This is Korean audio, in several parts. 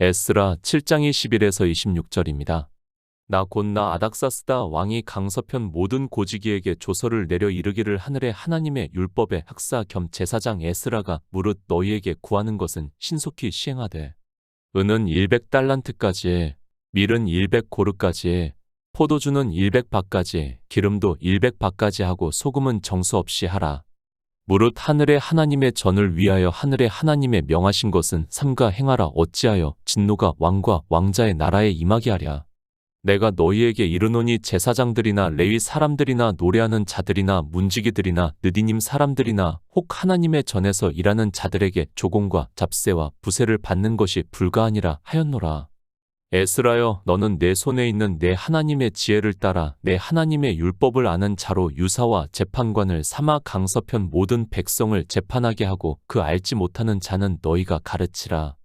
에스라 7장 21에서 26절입니다. 나 곧 나 아닥사스다 왕이 강서편 모든 고지기에게 조서를 내려 이르기를 하늘의 하나님의 율법의 학사 겸 제사장 에스라가 무릇 너희에게 구하는 것은 신속히 시행하되 은은 100달란트까지 밀은 100고르까지 포도주는 100바까지 기름도 100바까지 하고 소금은 정수 없이 하라. 무릇 하늘의 하나님의 전을 위하여 하늘의 하나님의 명하신 것은 삼가 행하라 어찌하여 진노가 왕과 왕자의 나라에 임하게 하랴. 내가 너희에게 이르노니 제사장들이나 레위 사람들이나 노래하는 자들이나 문지기들이나 느디님 사람들이나 혹 하나님의 전에서 일하는 자들에게 조공과 잡세와 부세를 받는 것이 불가하니라 하였노라. 에스라여 너는 내 손에 있는 내 하나님의 지혜를 따라 내 하나님의 율법을 아는 자로 유사와 재판관을 삼아 강서편 모든 백성을 재판하게 하고 그 알지 못하는 자는 너희가 가르치라.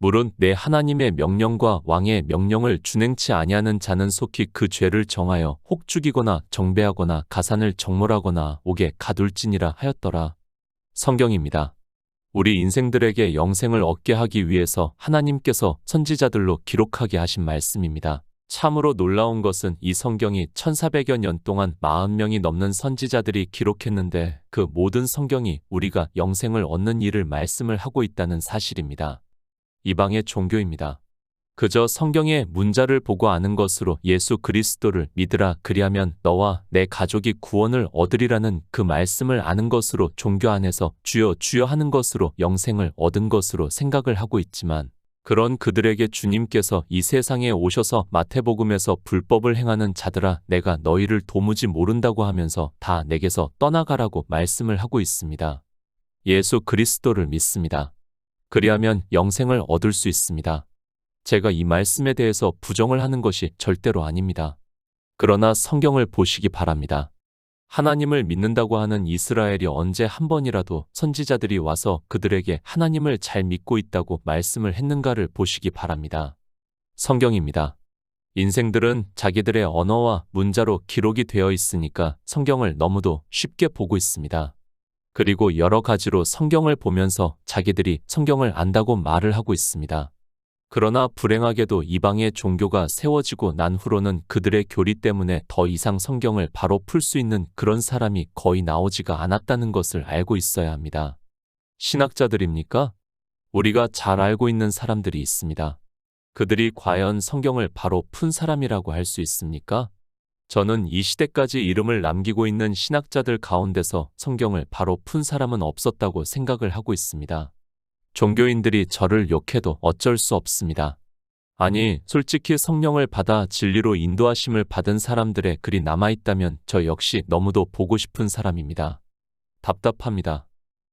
물은 내 하나님의 명령과 왕의 명령을 준행치 아니하는 자는 속히 그 죄를 정하여 혹 죽이거나 정배하거나 가산을 정몰하거나 옥에 가둘지니라 하였더라. 성경입니다. 우리 인생들에게 영생을 얻게 하기 위해서 하나님께서 선지자들로 기록하게 하신 말씀입니다. 참으로 놀라운 것은 이 성경이 1400여 년 동안 40명이 넘는 선지자들이 기록했는데 그 모든 성경이 우리가 영생을 얻는 일을 말씀을 하고 있다는 사실입니다. 이방의 종교입니다. 그저 성경의 문자를 보고 아는 것으로 예수 그리스도를 믿으라 그리하면 너와 내 가족이 구원을 얻으리라는 그 말씀을 아는 것으로 종교 안에서 주여 주여 하는 것으로 영생을 얻은 것으로 생각을 하고 있지만 그런 그들에게 주님께서 이 세상에 오셔서 마태복음에서 불법을 행하는 자들아 내가 너희를 도무지 모른다고 하면서 다 내게서 떠나가라고 말씀을 하고 있습니다. 예수 그리스도를 믿습니다. 그리하면 영생을 얻을 수 있습니다. 제가 이 말씀에 대해서 부정을 하는 것이 절대로 아닙니다. 그러나 성경을 보시기 바랍니다. 하나님을 믿는다고 하는 이스라엘이 언제 한 번이라도 선지자들이 와서 그들에게 하나님을 잘 믿고 있다고 말씀을 했는가를 보시기 바랍니다. 성경입니다. 인생들은 자기들의 언어와 문자로 기록이 되어 있으니까 성경을 너무도 쉽게 보고 있습니다. 그리고 여러 가지로 성경을 보면서 자기들이 성경을 안다고 말을 하고 있습니다. 그러나 불행하게도 이방의 종교가 세워지고 난 후로는 그들의 교리 때문에 더 이상 성경을 바로 풀 수 있는 그런 사람이 거의 나오지가 않았다는 것을 알고 있어야 합니다. 신학자들입니까? 우리가 잘 알고 있는 사람들이 있습니다. 그들이 과연 성경을 바로 푼 사람이라고 할 수 있습니까? 저는 이 시대까지 이름을 남기고 있는 신학자들 가운데서 성경을 바로 푼 사람은 없었다고 생각을 하고 있습니다. 종교인들이 저를 욕해도 어쩔 수 없습니다. 아니, 솔직히 성령을 받아 진리로 인도하심을 받은 사람들의 글이 남아있다면 저 역시 너무도 보고 싶은 사람입니다. 답답합니다.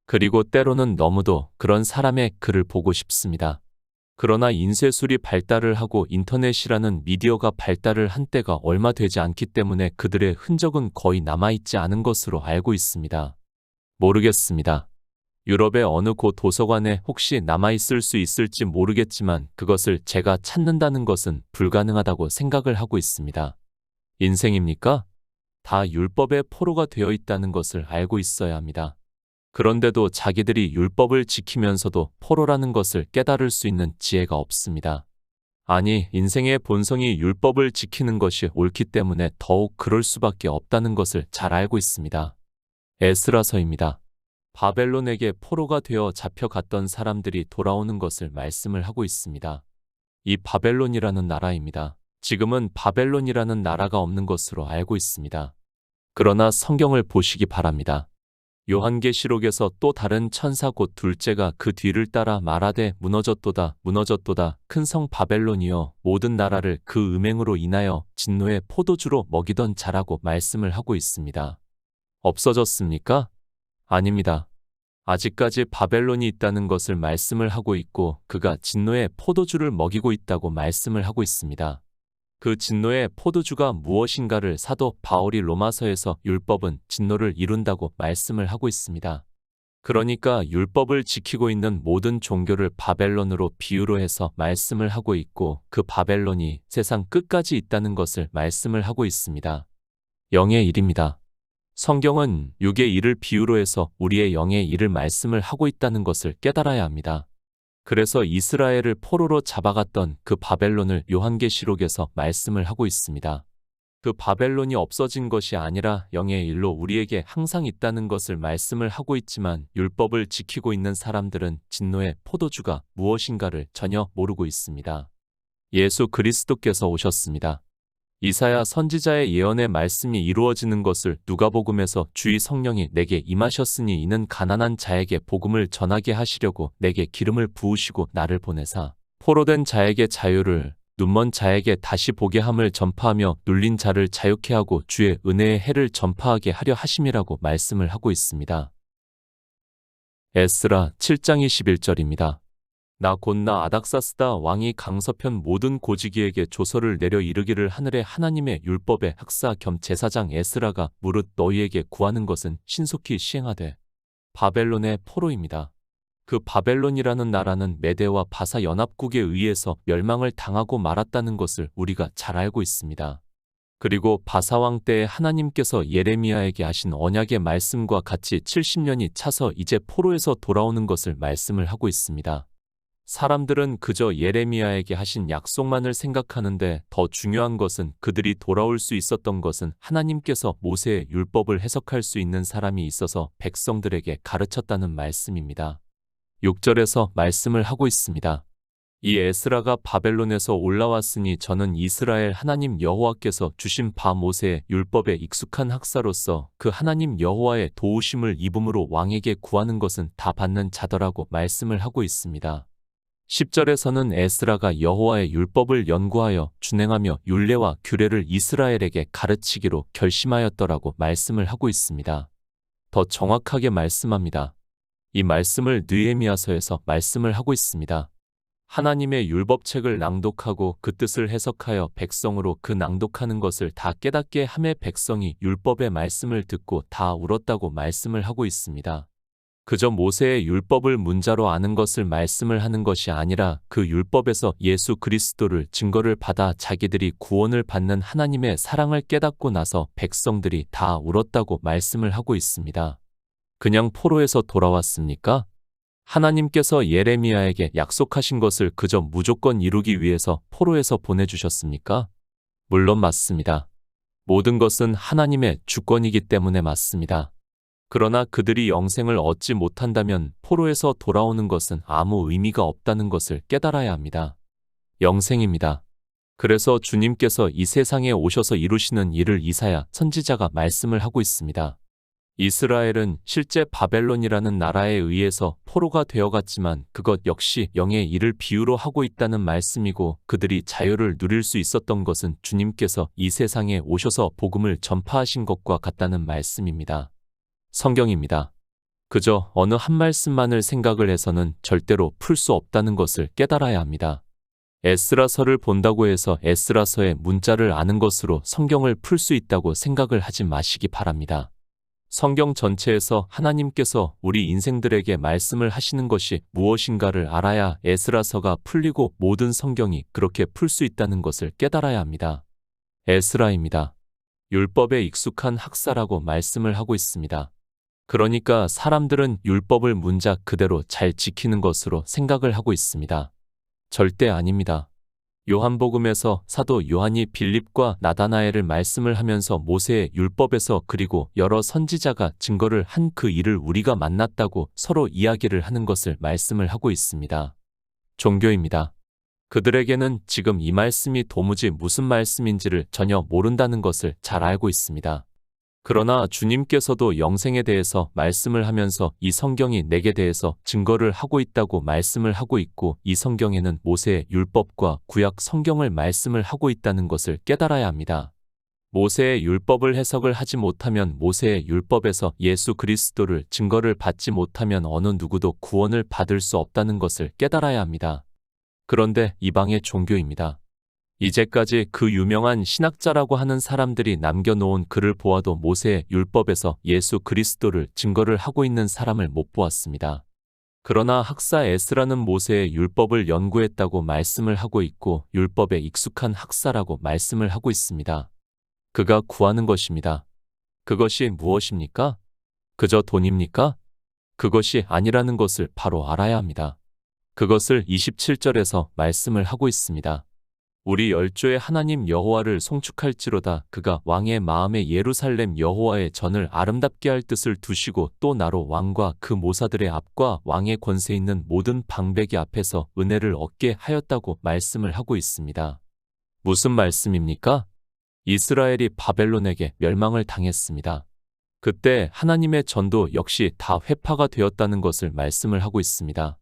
그리고 때로는 너무도 그런 사람의 글을 보고 싶습니다. 그러나 인쇄술이 발달을 하고 인터넷이라는 미디어가 발달을 한 때가 얼마 되지 않기 때문에 그들의 흔적은 거의 남아있지 않은 것으로 알고 있습니다. 모르겠습니다. 유럽의 어느 곳 도서관에 혹시 남아있을 수 있을지 모르겠지만 그것을 제가 찾는다는 것은 불가능하다고 생각을 하고 있습니다. 인생입니까? 다 율법의 포로가 되어 있다는 것을 알고 있어야 합니다. 그런데도 자기들이 율법을 지키면서도 포로라는 것을 깨달을 수 있는 지혜가 없습니다. 아니, 인생의 본성이 율법을 지키는 것이 옳기 때문에 더욱 그럴 수밖에 없다는 것을 잘 알고 있습니다. 에스라서입니다. 바벨론에게 포로가 되어 잡혀갔던 사람들이 돌아오는 것을 말씀을 하고 있습니다. 이 바벨론이라는 나라입니다. 지금은 바벨론이라는 나라가 없는 것으로 알고 있습니다. 그러나 성경을 보시기 바랍니다. 요한계시록에서 또 다른 천사 곧 둘째가 그 뒤를 따라 말하되 무너졌도다 무너졌도다 큰 성 바벨론이여 모든 나라를 그 음행으로 인하여 진노의 포도주로 먹이던 자라고 말씀을 하고 있습니다. 없어졌습니까? 아닙니다. 아직까지 바벨론이 있다는 것을 말씀을 하고 있고 그가 진노의 포도주를 먹이고 있다고 말씀을 하고 있습니다. 그 진노의 포도주가 무엇인가를 사도 바울이 로마서에서 율법은 진노를 이룬다고 말씀을 하고 있습니다. 그러니까 율법을 지키고 있는 모든 종교를 바벨론으로 비유로 해서 말씀을 하고 있고 그 바벨론이 세상 끝까지 있다는 것을 말씀을 하고 있습니다. 영의 일입니다. 성경은 육의 일을 비유로 해서 우리의 영의 일을 말씀을 하고 있다는 것을 깨달아야 합니다. 그래서 이스라엘을 포로로 잡아갔던 그 바벨론을 요한계시록에서 말씀을 하고 있습니다. 그 바벨론이 없어진 것이 아니라 영의 일로 우리에게 항상 있다는 것을 말씀을 하고 있지만 율법을 지키고 있는 사람들은 진노의 포도주가 무엇인가를 전혀 모르고 있습니다. 예수 그리스도께서 오셨습니다. 이사야 선지자의 예언의 말씀이 이루어지는 것을 누가복음에서 주의 성령이 내게 임하셨으니 이는 가난한 자에게 복음을 전하게 하시려고 내게 기름을 부으시고 나를 보내사 포로된 자에게 자유를 눈먼 자에게 다시 보게 함을 전파하며 눌린 자를 자유케 하고 주의 은혜의 해를 전파하게 하려 하심이라고 말씀을 하고 있습니다. 에스라 7장 21절입니다. 나 곧나 아닥사스다 왕이 강서편 모든 고지기에게 조서를 내려 이르기를 하늘의 하나님의 율법의 학사 겸 제사장 에스라가 무릇 너희에게 구하는 것은 신속히 시행하되 바벨론의 포로입니다. 그 바벨론이라는 나라는 메대와 바사 연합국에 의해서 멸망을 당하고 말았다는 것을 우리가 잘 알고 있습니다. 그리고 바사왕 때에 하나님께서 예레미야에게 하신 언약의 말씀과 같이 70년이 차서 이제 포로에서 돌아오는 것을 말씀을 하고 있습니다. 사람들은 그저 예레미야에게 하신 약속만을 생각하는데 더 중요한 것은 그들이 돌아올 수 있었던 것은 하나님께서 모세의 율법을 해석할 수 있는 사람이 있어서 백성들에게 가르쳤다는 말씀입니다. 6절에서 말씀을 하고 있습니다. 이 에스라가 바벨론에서 올라왔으니 저는 이스라엘 하나님 여호와께서 주신 바 모세의 율법에 익숙한 학사로서 그 하나님 여호와의 도우심을 입음으로 왕에게 구하는 것은 다 받는 자더라고 말씀을 하고 있습니다. 10절에서는 에스라가 여호와의 율법을 연구하여 준행하며 율례와 규례를 이스라엘에게 가르치기로 결심하였더라고 말씀을 하고 있습니다. 더 정확하게 말씀합니다. 이 말씀을 느에미아서에서 말씀을 하고 있습니다. 하나님의 율법책을 낭독하고 그 뜻을 해석하여 백성으로 그 낭독하는 것을 다 깨닫게 함에 백성이 율법의 말씀을 듣고 다 울었다고 말씀을 하고 있습니다. 그저 모세의 율법을 문자로 아는 것을 말씀을 하는 것이 아니라 그 율법에서 예수 그리스도를 증거를 받아 자기들이 구원을 받는 하나님의 사랑을 깨닫고 나서 백성들이 다 울었다고 말씀을 하고 있습니다. 그냥 포로에서 돌아왔습니까? 하나님께서 예레미야에게 약속하신 것을 그저 무조건 이루기 위해서 포로에서 보내주셨습니까? 물론 맞습니다. 모든 것은 하나님의 주권이기 때문에 맞습니다. 그러나 그들이 영생을 얻지 못한다면 포로에서 돌아오는 것은 아무 의미가 없다는 것을 깨달아야 합니다. 영생입니다. 그래서 주님께서 이 세상에 오셔서 이루시는 일을 이사야 선지자가 말씀을 하고 있습니다. 이스라엘은 실제 바벨론이라는 나라에 의해서 포로가 되어갔지만 그것 역시 영의 일을 비유로 하고 있다는 말씀이고 그들이 자유를 누릴 수 있었던 것은 주님께서 이 세상에 오셔서 복음을 전파하신 것과 같다는 말씀입니다. 성경입니다. 그저 어느 한 말씀만을 생각을 해서는 절대로 풀 수 없다는 것을 깨달아야 합니다. 에스라서를 본다고 해서 에스라서의 문자를 아는 것으로 성경을 풀 수 있다고 생각을 하지 마시기 바랍니다. 성경 전체에서 하나님께서 우리 인생들에게 말씀을 하시는 것이 무엇인가를 알아야 에스라서가 풀리고 모든 성경이 그렇게 풀 수 있다는 것을 깨달아야 합니다. 에스라입니다. 율법에 익숙한 학사라고 말씀을 하고 있습니다. 그러니까 사람들은 율법을 문자 그대로 잘 지키는 것으로 생각을 하고 있습니다. 절대 아닙니다. 요한복음에서 사도 요한이 빌립과 나다나엘을 말씀을 하면서 모세의 율법에서 그리고 여러 선지자가 증거를 한 그 일을 우리가 만났다고 서로 이야기를 하는 것을 말씀을 하고 있습니다. 종교입니다. 그들에게는 지금 이 말씀이 도무지 무슨 말씀인지를 전혀 모른다는 것을 잘 알고 있습니다. 그러나 주님께서도 영생에 대해서 말씀을 하면서 이 성경이 내게 대해서 증거를 하고 있다고 말씀을 하고 있고 이 성경에는 모세의 율법과 구약 성경을 말씀을 하고 있다는 것을 깨달아야 합니다. 모세의 율법을 해석을 하지 못하면 모세의 율법에서 예수 그리스도를 증거를 받지 못하면 어느 누구도 구원을 받을 수 없다는 것을 깨달아야 합니다. 그런데 이방의 종교입니다. 이제까지 그 유명한 신학자라고 하는 사람들이 남겨놓은 글을 보아도 모세의 율법에서 예수 그리스도를 증거를 하고 있는 사람을 못 보았습니다. 그러나 학사 에스라는 모세의 율법을 연구했다고 말씀을 하고 있고 율법에 익숙한 학사라고 말씀을 하고 있습니다. 그가 구하는 것입니다. 그것이 무엇입니까? 그저 돈입니까? 그것이 아니라는 것을 바로 알아야 합니다. 그것을 27절에서 말씀을 하고 있습니다. 우리 열조의 하나님 여호와를 송축할지로다 그가 왕의 마음에 예루살렘 여호와의 전을 아름답게 할 뜻을 두시고 또 나로 왕과 그 모사들의 앞과 왕의 권세 있는 모든 방백이 앞에서 은혜를 얻게 하였다고 말씀을 하고 있습니다. 무슨 말씀입니까? 이스라엘이 바벨론에게 멸망을 당했습니다. 그때 하나님의 전도 역시 다 회파가 되었다는 것을 말씀을 하고 있습니다.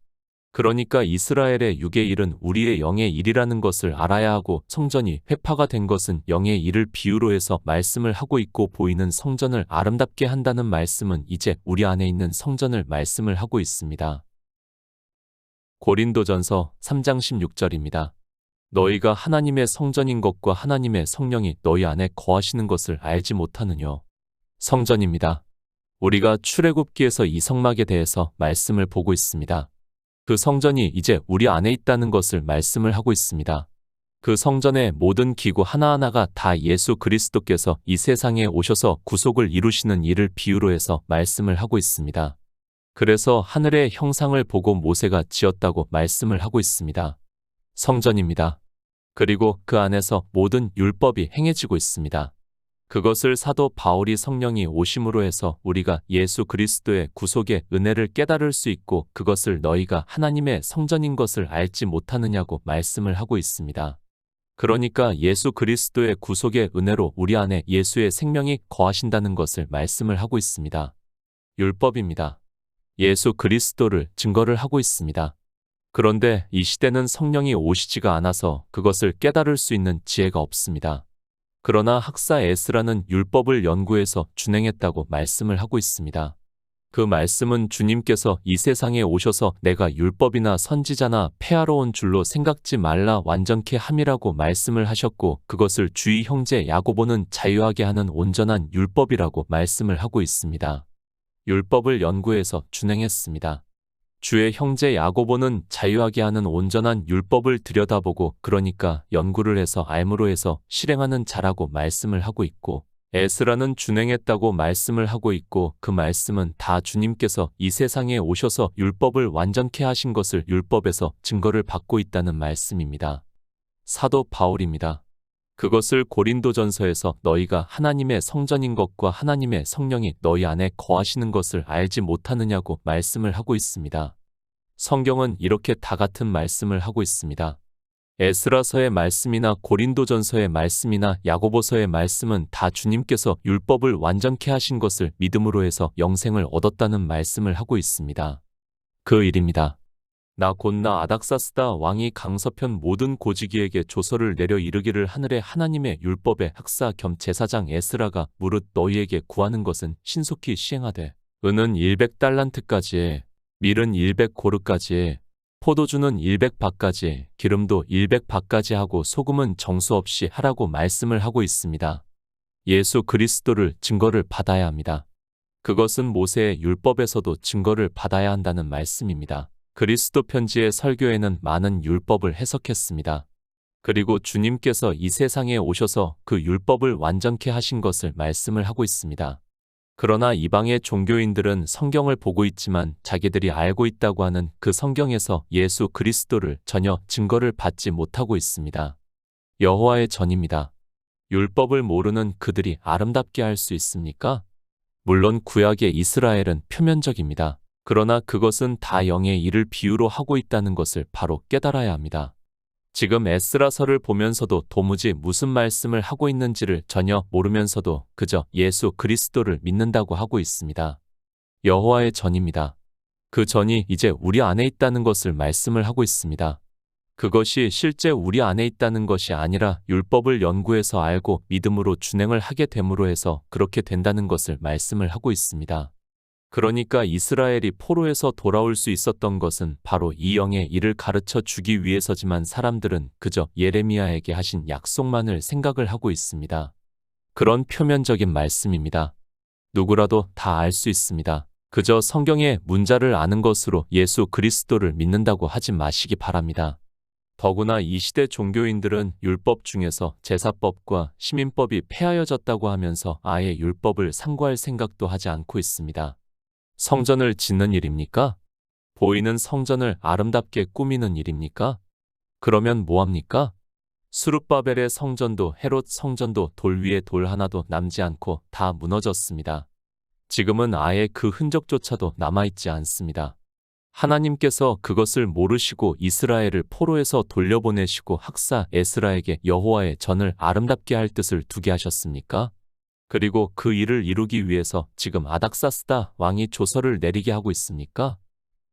그러니까 이스라엘의 육의 일은 우리의 영의 일이라는 것을 알아야 하고 성전이 회파가 된 것은 영의 일을 비유로 해서 말씀을 하고 있고 보이는 성전을 아름답게 한다는 말씀은 이제 우리 안에 있는 성전을 말씀을 하고 있습니다. 고린도전서 3장 16절입니다. 너희가 하나님의 성전인 것과 하나님의 성령이 너희 안에 거하시는 것을 알지 못하느뇨. 성전입니다. 우리가 출애굽기에서 이 성막에 대해서 말씀을 보고 있습니다. 그 성전이 이제 우리 안에 있다는 것을 말씀을 하고 있습니다. 그 성전의 모든 기구 하나하나가 다 예수 그리스도께서 이 세상에 오셔서 구속을 이루시는 일을 비유로 해서 말씀을 하고 있습니다. 그래서 하늘의 형상을 보고 모세가 지었다고 말씀을 하고 있습니다. 성전입니다. 그리고 그 안에서 모든 율법이 행해지고 있습니다. 그것을 사도 바울이 성령이 오심으로 해서 우리가 예수 그리스도의 구속의 은혜를 깨달을 수 있고 그것을 너희가 하나님의 성전인 것을 알지 못하느냐고 말씀을 하고 있습니다. 그러니까 예수 그리스도의 구속의 은혜로 우리 안에 예수의 생명이 거하신다는 것을 말씀을 하고 있습니다. 율법입니다. 예수 그리스도를 증거를 하고 있습니다. 그런데 이 시대는 성령이 오시지가 않아서 그것을 깨달을 수 있는 지혜가 없습니다. 그러나 학사 에스라는 율법을 연구해서 준행했다고 말씀을 하고 있습니다. 그 말씀은 주님께서 이 세상에 오셔서 내가 율법이나 선지자나 폐하러 온 줄로 생각지 말라 완전케 함이라고 말씀을 하셨고 그것을 주의 형제 야고보는 자유하게 하는 온전한 율법이라고 말씀을 하고 있습니다. 율법을 연구해서 준행했습니다. 주의 형제 야고보는 자유하게 하는 온전한 율법을 들여다보고 그러니까 연구를 해서 알므로 해서 실행하는 자라고 말씀을 하고 있고 에스라는 준행했다고 말씀을 하고 있고 그 말씀은 다 주님께서 이 세상에 오셔서 율법을 완전케 하신 것을 율법에서 증거를 받고 있다는 말씀입니다. 사도 바울입니다. 그것을 고린도전서에서 너희가 하나님의 성전인 것과 하나님의 성령이 너희 안에 거하시는 것을 알지 못하느냐고 말씀을 하고 있습니다. 성경은 이렇게 다 같은 말씀을 하고 있습니다. 에스라서의 말씀이나 고린도전서의 말씀이나 야고보서의 말씀은 다 주님께서 율법을 완전케 하신 것을 믿음으로 해서 영생을 얻었다는 말씀을 하고 있습니다. 그 일입니다. 나 곧나 아닥사스다 왕이 강서편 모든 고지기에게 조서를 내려 이르기를 하늘의 하나님의 율법의 학사 겸 제사장 에스라가 무릇 너희에게 구하는 것은 신속히 시행하되 은은 100달란트까지 밀은 100고르까지 포도주는 100바까지 기름도 100바까지 하고 소금은 정수 없이 하라고 말씀을 하고 있습니다. 예수 그리스도를 증거를 받아야 합니다. 그것은 모세의 율법에서도 증거를 받아야 한다는 말씀입니다. 그리스도 편지의 설교에는 많은 율법을 해석했습니다. 그리고 주님께서 이 세상에 오셔서 그 율법을 완전케 하신 것을 말씀을 하고 있습니다. 그러나 이방의 종교인들은 성경을 보고 있지만 자기들이 알고 있다고 하는 그 성경에서 예수 그리스도를 전혀 증거를 받지 못하고 있습니다. 여호와의 전입니다. 율법을 모르는 그들이 아름답게 할 수 있습니까? 물론 구약의 이스라엘은 표면적입니다. 그러나 그것은 다 영의 일을 비유로 하고 있다는 것을 바로 깨달아야 합니다. 지금 에스라서를 보면서도 도무지 무슨 말씀을 하고 있는지를 전혀 모르면서도 그저 예수 그리스도를 믿는다고 하고 있습니다. 여호와의 전입니다. 그 전이 이제 우리 안에 있다는 것을 말씀을 하고 있습니다. 그것이 실제 우리 안에 있다는 것이 아니라 율법을 연구해서 알고 믿음으로 준행을 하게 됨으로 해서 그렇게 된다는 것을 말씀을 하고 있습니다. 그러니까 이스라엘이 포로에서 돌아올 수 있었던 것은 바로 이 영의 일을 가르쳐 주기 위해서지만 사람들은 그저 예레미야에게 하신 약속만을 생각을 하고 있습니다. 그런 표면적인 말씀입니다. 누구라도 다 알 수 있습니다. 그저 성경의 문자를 아는 것으로 예수 그리스도를 믿는다고 하지 마시기 바랍니다. 더구나 이 시대 종교인들은 율법 중에서 제사법과 시민법이 폐하여졌다고 하면서 아예 율법을 상고할 생각도 하지 않고 있습니다. 성전을 짓는 일입니까? 보이는 성전을 아름답게 꾸미는 일입니까? 그러면 뭐합니까? 수룹바벨의 성전도 헤롯 성전도 돌 위에 돌 하나도 남지 않고 다 무너졌습니다. 지금은 아예 그 흔적조차도 남아있지 않습니다. 하나님께서 그것을 모르시고 이스라엘을 포로에서 돌려보내시고 학사 에스라에게 여호와의 전을 아름답게 할 뜻을 두게 하셨습니까? 그리고 그 일을 이루기 위해서 지금 아닥사스다 왕이 조서를 내리게 하고 있습니까?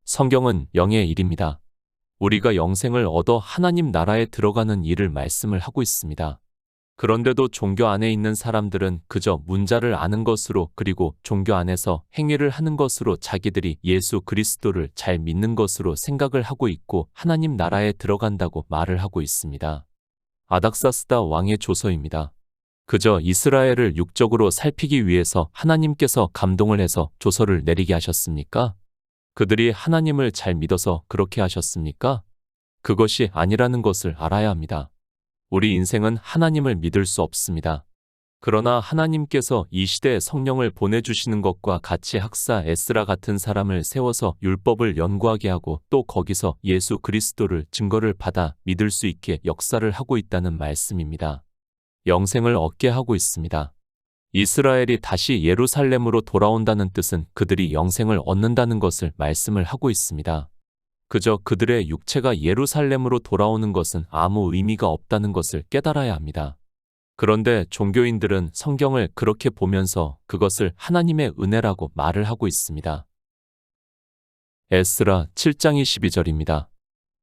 성경은 영의 일입니다. 우리가 영생을 얻어 하나님 나라에 들어가는 일을 말씀을 하고 있습니다. 그런데도 종교 안에 있는 사람들은 그저 문자를 아는 것으로 그리고 종교 안에서 행위를 하는 것으로 자기들이 예수 그리스도를 잘 믿는 것으로 생각을 하고 있고 하나님 나라에 들어간다고 말을 하고 있습니다. 아닥사스다 왕의 조서입니다. 그저 이스라엘을 육적으로 살피기 위해서 하나님께서 감동을 해서 조서를 내리게 하셨습니까? 그들이 하나님을 잘 믿어서 그렇게 하셨습니까? 그것이 아니라는 것을 알아야 합니다. 우리 인생은 하나님을 믿을 수 없습니다. 그러나 하나님께서 이 시대에 성령을 보내주시는 것과 같이 학사 에스라 같은 사람을 세워서 율법을 연구하게 하고 또 거기서 예수 그리스도를 증거를 받아 믿을 수 있게 역사를 하고 있다는 말씀입니다. 영생을 얻게 하고 있습니다. 이스라엘이 다시 예루살렘으로 돌아온다는 뜻은 그들이 영생을 얻는다는 것을 말씀을 하고 있습니다. 그저 그들의 육체가 예루살렘으로 돌아오는 것은 아무 의미가 없다는 것을 깨달아야 합니다. 그런데 종교인들은 성경을 그렇게 보면서 그것을 하나님의 은혜라고 말을 하고 있습니다. 에스라 7장 22절입니다.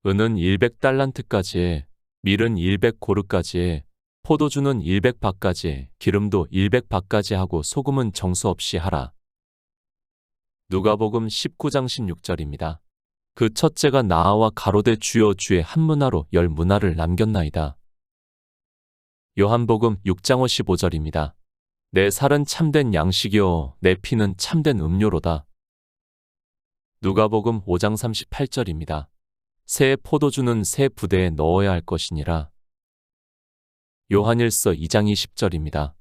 은은 100달란트까지, 밀은 100고르까지, 포도주는 100바까지, 기름도 100바까지 하고 소금은 정수 없이 하라. 누가복음 19장 16절입니다. 그 첫째가 나아와 가로되 주여 주의 한 문화로 열 문화를 남겼나이다. 요한복음 6장 55절입니다. 내 살은 참된 양식이요 내 피는 참된 음료로다. 누가복음 5장 38절입니다. 새 포도주는 새 부대에 넣어야 할 것이니라. 요한일서 2장 20절입니다.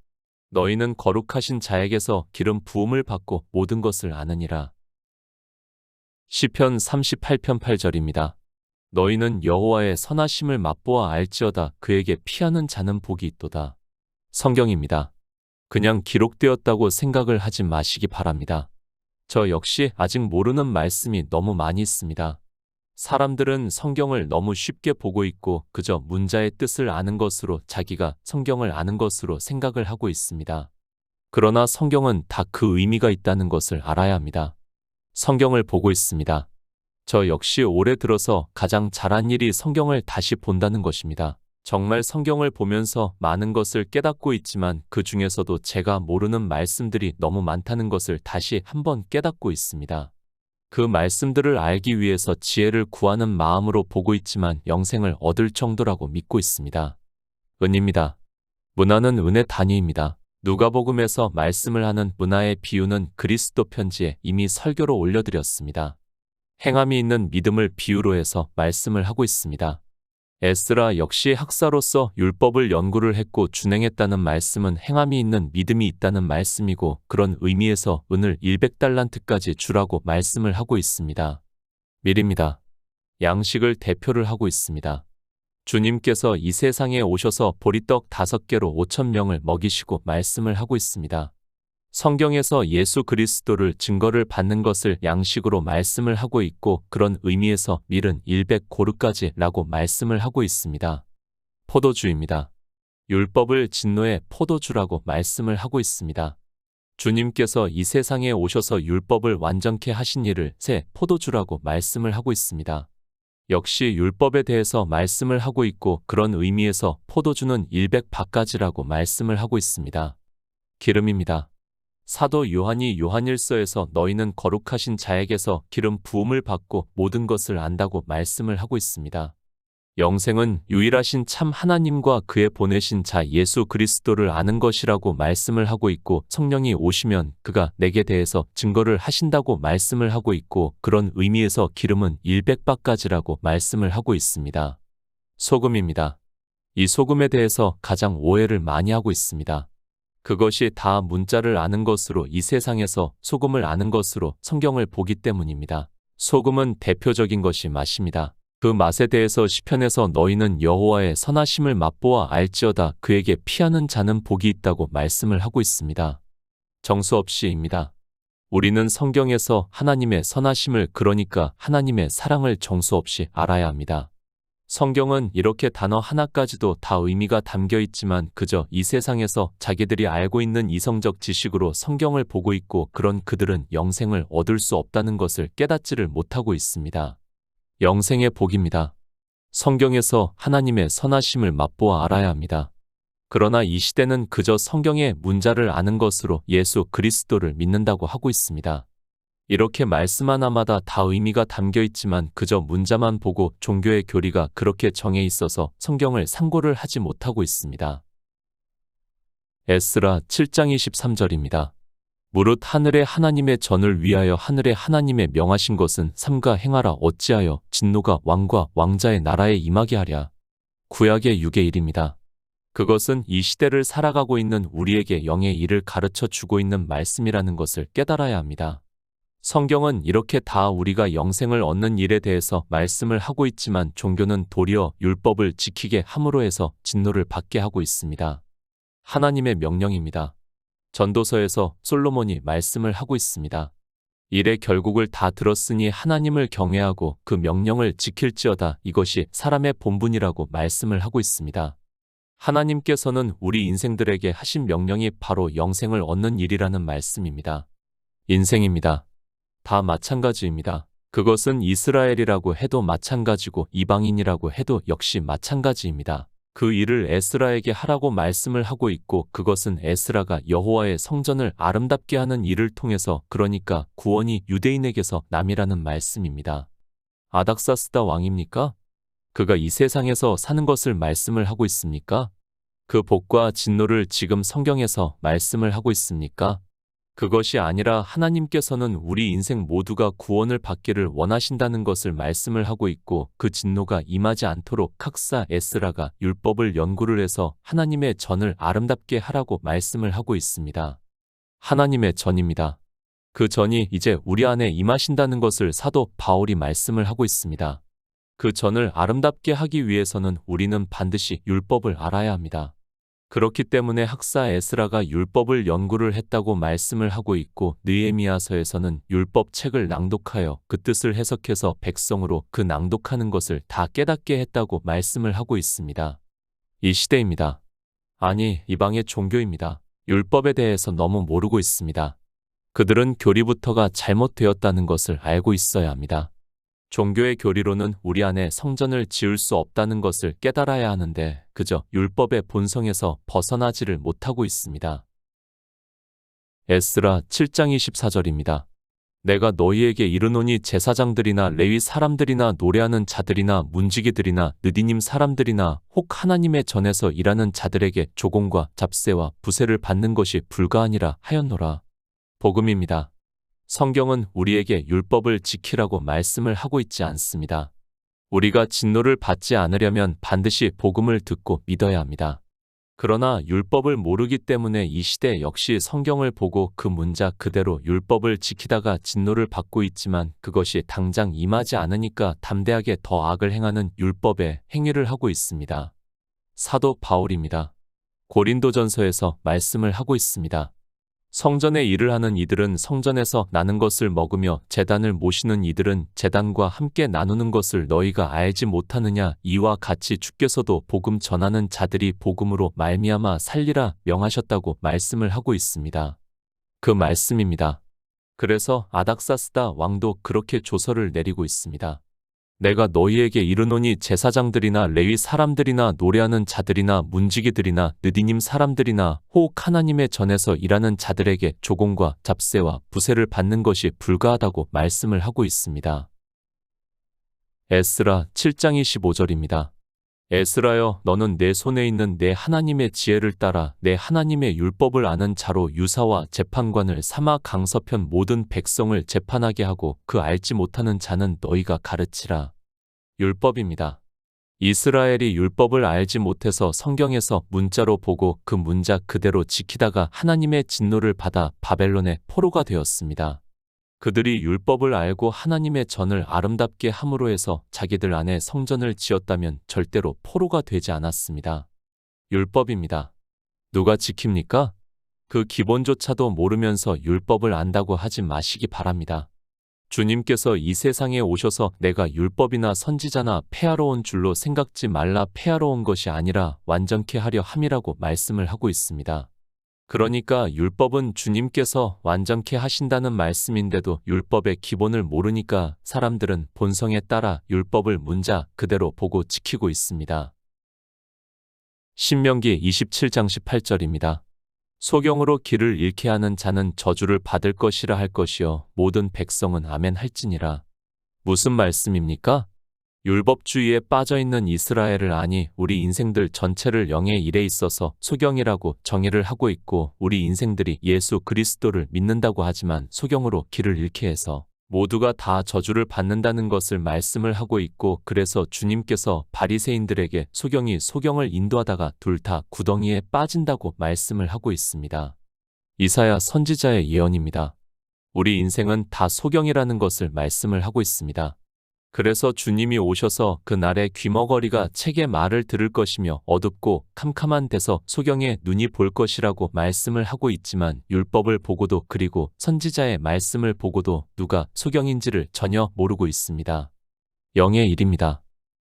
너희는 거룩하신 자에게서 기름 부음을 받고 모든 것을 아느니라. 시편 38편 8절입니다. 너희는 여호와의 선하심을 맛보아 알지어다 그에게 피하는 자는 복이 있도다. 성경입니다. 그냥 기록되었다고 생각을 하지 마시기 바랍니다. 저 역시 아직 모르는 말씀이 너무 많이 있습니다. 사람들은 성경을 너무 쉽게 보고 있고 그저 문자의 뜻을 아는 것으로 자기가 성경을 아는 것으로 생각을 하고 있습니다. 그러나 성경은 다 그 의미가 있다는 것을 알아야 합니다. 성경을 보고 있습니다. 저 역시 올해 들어서 가장 잘한 일이 성경을 다시 본다는 것입니다. 정말 성경을 보면서 많은 것을 깨닫고 있지만 그 중에서도 제가 모르는 말씀들이 너무 많다는 것을 다시 한번 깨닫고 있습니다. 그 말씀들을 알기 위해서 지혜를 구하는 마음으로 보고 있지만 영생을 얻을 정도라고 믿고 있습니다. 은입니다. 문화는 은의 단위입니다. 누가복음에서 말씀을 하는 문화의 비유는 그리스도 편지에 이미 설교로 올려드렸습니다. 행함이 있는 믿음을 비유로 해서 말씀을 하고 있습니다. 에스라 역시 학사로서 율법을 연구를 했고 준행했다는 말씀은 행함이 있는 믿음이 있다는 말씀이고 그런 의미에서 은을 100달란트까지 주라고 말씀을 하고 있습니다. 밀입니다. 양식을 대표를 하고 있습니다. 주님께서 이 세상에 오셔서 보리떡 다섯 개로 5천 명을 먹이시고 말씀을 하고 있습니다. 성경에서 예수 그리스도를 증거를 받는 것을 양식으로 말씀을 하고 있고 그런 의미에서 밀은 100고르까지 라고 말씀을 하고 있습니다. 포도주입니다. 율법을 진노의 포도주라고 말씀을 하고 있습니다. 주님께서 이 세상에 오셔서 율법을 완전케 하신 일을 새 포도주라고 말씀을 하고 있습니다. 역시 율법에 대해서 말씀을 하고 있고 그런 의미에서 포도주는 100바가지라고 말씀을 하고 있습니다. 기름입니다. 사도 요한이 요한일서에서 너희는 거룩하신 자에게서 기름 부음을 받고 모든 것을 안다고 말씀을 하고 있습니다. 영생은 유일하신 참 하나님과 그의 보내신 자 예수 그리스도를 아는 것이라고 말씀을 하고 있고 성령이 오시면 그가 내게 대해서 증거를 하신다고 말씀을 하고 있고 그런 의미에서 기름은 100바까지라고 말씀을 하고 있습니다. 소금입니다. 이 소금에 대해서 가장 오해를 많이 하고 있습니다. 그것이 다 문자를 아는 것으로 이 세상에서 소금을 아는 것으로 성경을 보기 때문입니다. 소금은 대표적인 것이 맛입니다. 그 맛에 대해서 시편에서 너희는 여호와의 선하심을 맛보아 알지어다 그에게 피하는 자는 복이 있다고 말씀을 하고 있습니다. 정수 없이입니다. 우리는 성경에서 하나님의 선하심을 그러니까 하나님의 사랑을 정수 없이 알아야 합니다. 성경은 이렇게 단어 하나까지도 다 의미가 담겨 있지만 그저 이 세상에서 자기들이 알고 있는 이성적 지식으로 성경을 보고 있고 그런 그들은 영생을 얻을 수 없다는 것을 깨닫지를 못하고 있습니다. 영생의 복입니다. 성경에서 하나님의 선하심을 맛보아 알아야 합니다. 그러나 이 시대는 그저 성경의 문자를 아는 것으로 예수 그리스도를 믿는다고 하고 있습니다. 이렇게 말씀 하나마다 다 의미가 담겨 있지만 그저 문자만 보고 종교의 교리가 그렇게 정해 있어서 성경을 상고를 하지 못하고 있습니다. 에스라 7장 23절입니다. 무릇 하늘의 하나님의 전을 위하여 하늘의 하나님의 명하신 것은 삼가 행하라 어찌하여 진노가 왕과 왕자의 나라에 임하게 하랴. 구약의 6의 1입니다. 그것은 이 시대를 살아가고 있는 우리에게 영의 일을 가르쳐 주고 있는 말씀이라는 것을 깨달아야 합니다. 성경은 이렇게 다 우리가 영생을 얻는 일에 대해서 말씀을 하고 있지만 종교는 도리어 율법을 지키게 함으로 해서 진노를 받게 하고 있습니다. 하나님의 명령입니다. 전도서에서 솔로몬이 말씀을 하고 있습니다. 일의 결국을 다 들었으니 하나님을 경외하고 그 명령을 지킬지어다 이것이 사람의 본분이라고 말씀을 하고 있습니다. 하나님께서는 우리 인생들에게 하신 명령이 바로 영생을 얻는 일이라는 말씀입니다. 인생입니다. 다 마찬가지입니다. 그것은 이스라엘이라고 해도 마찬가지고 이방인이라고 해도 역시 마찬가지입니다. 그 일을 에스라에게 하라고 말씀을 하고 있고 그것은 에스라가 여호와의 성전을 아름답게 하는 일을 통해서 그러니까 구원이 유대인에게서 남이라는 말씀입니다. 아닥사스다 왕입니까? 그가 이 세상에서 사는 것을 말씀을 하고 있습니까? 그 복과 진노를 지금 성경에서 말씀을 하고 있습니까? 그것이 아니라 하나님께서는 우리 인생 모두가 구원을 받기를 원하신다는 것을 말씀을 하고 있고 그 진노가 임하지 않도록 학사 에스라가 율법을 연구를 해서 하나님의 전을 아름답게 하라고 말씀을 하고 있습니다. 하나님의 전입니다. 그 전이 이제 우리 안에 임하신다는 것을 사도 바울이 말씀을 하고 있습니다. 그 전을 아름답게 하기 위해서는 우리는 반드시 율법을 알아야 합니다. 그렇기 때문에 학사 에스라가 율법을 연구를 했다고 말씀을 하고 있고 느에미아서에서는 율법 책을 낭독하여 그 뜻을 해석해서 백성으로 그 낭독하는 것을 다 깨닫게 했다고 말씀을 하고 있습니다. 이 시대입니다. 아니, 이방의 종교입니다. 율법에 대해서 너무 모르고 있습니다. 그들은 교리부터가 잘못되었다는 것을 알고 있어야 합니다. 종교의 교리로는 우리 안에 성전을 지을 수 없다는 것을 깨달아야 하는데 그저 율법의 본성에서 벗어나지를 못하고 있습니다. 에스라 7장 24절입니다. 내가 너희에게 이르노니 제사장들이나 레위 사람들이나 노래하는 자들이나 문지기들이나 느디님 사람들이나 혹 하나님의 전에서 일하는 자들에게 조공과 잡세와 부세를 받는 것이 불가하니라 하였노라. 복음입니다. 성경은 우리에게 율법을 지키라고 말씀을 하고 있지 않습니다. 우리가 진노를 받지 않으려면 반드시 복음을 듣고 믿어야 합니다. 그러나 율법을 모르기 때문에 이 시대 역시 성경을 보고 그 문자 그대로 율법을 지키다가 진노를 받고 있지만 그것이 당장 임하지 않으니까 담대하게 더 악을 행하는 율법의 행위를 하고 있습니다. 사도 바울입니다. 고린도전서에서 말씀을 하고 있습니다. 성전에 일을 하는 이들은 성전에서 나는 것을 먹으며 재단을 모시는 이들은 재단과 함께 나누는 것을 너희가 알지 못하느냐 이와 같이 주께서도 복음 전하는 자들이 복음으로 말미암아 살리라 명하셨다고 말씀을 하고 있습니다. 그 말씀입니다. 그래서 아닥사스다 왕도 그렇게 조서를 내리고 있습니다. 내가 너희에게 이르노니 제사장들이나 레위 사람들이나 노래하는 자들이나 문지기들이나 느디님 사람들이나 혹 하나님의 전에서 일하는 자들에게 조공과 잡세와 부세를 받는 것이 불가하다고 말씀을 하고 있습니다. 에스라 7장 25절입니다. 에스라여 너는 내 손에 있는 내 하나님의 지혜를 따라 내 하나님의 율법을 아는 자로 유사와 재판관을 삼아 강서편 모든 백성을 재판하게 하고 그 알지 못하는 자는 너희가 가르치라. 율법입니다. 이스라엘이 율법을 알지 못해서 성경에서 문자로 보고 그 문자 그대로 지키다가 하나님의 진노를 받아 바벨론의 포로가 되었습니다. 그들이 율법을 알고 하나님의 전을 아름답게 함으로 해서 자기들 안에 성전을 지었다면 절대로 포로가 되지 않았습니다. 율법입니다. 누가 지킵니까? 그 기본조차도 모르면서 율법을 안다고 하지 마시기 바랍니다. 주님께서 이 세상에 오셔서 내가 율법이나 선지자나 폐하러 온 줄로 생각지 말라 폐하러 온 것이 아니라 완전케 하려 함이라고 말씀을 하고 있습니다. 그러니까 율법은 주님께서 완전케 하신다는 말씀인데도 율법의 기본을 모르니까 사람들은 본성에 따라 율법을 문자 그대로 보고 지키고 있습니다. 신명기 27장 18절입니다. 소경으로 길을 잃게 하는 자는 저주를 받을 것이라 할 것이요 모든 백성은 아멘 할지니라. 무슨 말씀입니까? 율법주의에 빠져 있는 이스라엘을 아니 우리 인생들 전체를 영의 일에 있어서 소경이라고 정의를 하고 있고 우리 인생들이 예수 그리스도를 믿는다고 하지만 소경으로 길을 잃게 해서 모두가 다 저주를 받는다는 것을 말씀을 하고 있고 그래서 주님께서 바리새인들에게 소경이 소경을 인도하다가 둘 다 구덩이에 빠진다고 말씀을 하고 있습니다. 이사야 선지자의 예언입니다. 우리 인생은 다 소경이라는 것을 말씀을 하고 있습니다. 그래서 주님이 오셔서 그날에 귀머거리가 책의 말을 들을 것이며 어둡고 캄캄한 데서 소경의 눈이 볼 것이라고 말씀을 하고 있지만 율법을 보고도 그리고 선지자의 말씀을 보고도 누가 소경인지를 전혀 모르고 있습니다. 영의 일입니다.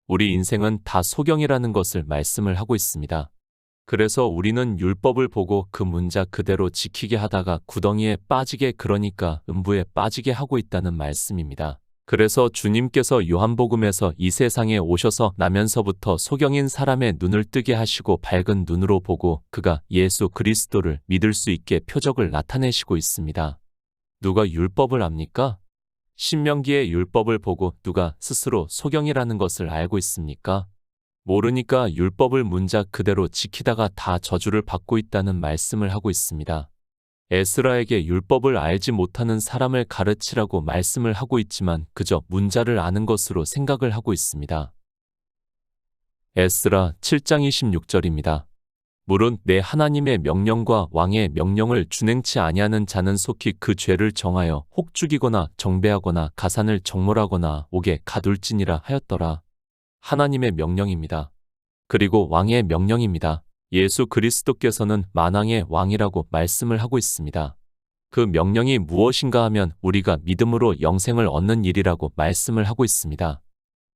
우리 인생은 다 소경이라는 것을 말씀을 하고 있습니다. 그래서 우리는 율법을 보고 그 문자 그대로 지키게 하다가 구덩이에 빠지게 그러니까 음부에 빠지게 하고 있다는 말씀입니다. 그래서 주님께서 요한복음에서 이 세상에 오셔서 나면서부터 소경인 사람의 눈을 뜨게 하시고 밝은 눈으로 보고 그가 예수 그리스도를 믿을 수 있게 표적을 나타내시고 있습니다. 누가 율법을 압니까? 신명기의 율법을 보고 누가 스스로 소경이라는 것을 알고 있습니까? 모르니까 율법을 문자 그대로 지키다가 다 저주를 받고 있다는 말씀을 하고 있습니다. 에스라에게 율법을 알지 못하는 사람을 가르치라고 말씀을 하고 있지만 그저 문자를 아는 것으로 생각을 하고 있습니다. 에스라 7장 26절입니다. 물은 내 하나님의 명령과 왕의 명령을 준행치 아니하는 자는 속히 그 죄를 정하여 혹 죽이거나 정배하거나 가산을 정몰하거나 옥에 가둘지니라 하였더라. 하나님의 명령입니다. 그리고 왕의 명령입니다. 예수 그리스도께서는 만왕의 왕이라고 말씀을 하고 있습니다. 그 명령이 무엇인가 하면 우리가 믿음으로 영생을 얻는 일이라고 말씀을 하고 있습니다.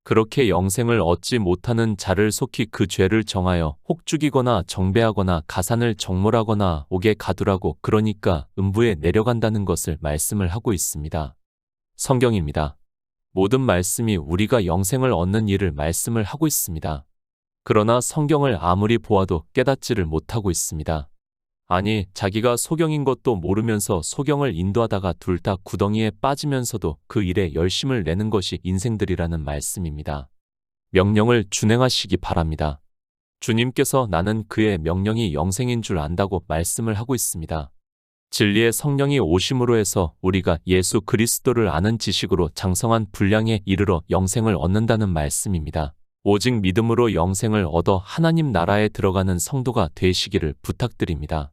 그렇게 영생을 얻지 못하는 자를 속히 그 죄를 정하여 혹 죽이거나 정배하거나 가산을 정몰하거나 옥에 가두라고 그러니까 음부에 내려간다는 것을 말씀을 하고 있습니다. 성경입니다. 모든 말씀이 우리가 영생을 얻는 일을 말씀을 하고 있습니다. 그러나 성경을 아무리 보아도 깨닫지를 못하고 있습니다. 아니, 자기가 소경인 것도 모르면서 소경을 인도하다가 둘 다 구덩이에 빠지면서도 그 일에 열심을 내는 것이 인생들이라는 말씀입니다. 명령을 준행하시기 바랍니다. 주님께서 나는 그의 명령이 영생인 줄 안다고 말씀을 하고 있습니다. 진리의 성령이 오심으로 해서 우리가 예수 그리스도를 아는 지식으로 장성한 분량에 이르러 영생을 얻는다는 말씀입니다. 오직 믿음으로 영생을 얻어 하나님 나라에 들어가는 성도가 되시기를 부탁드립니다.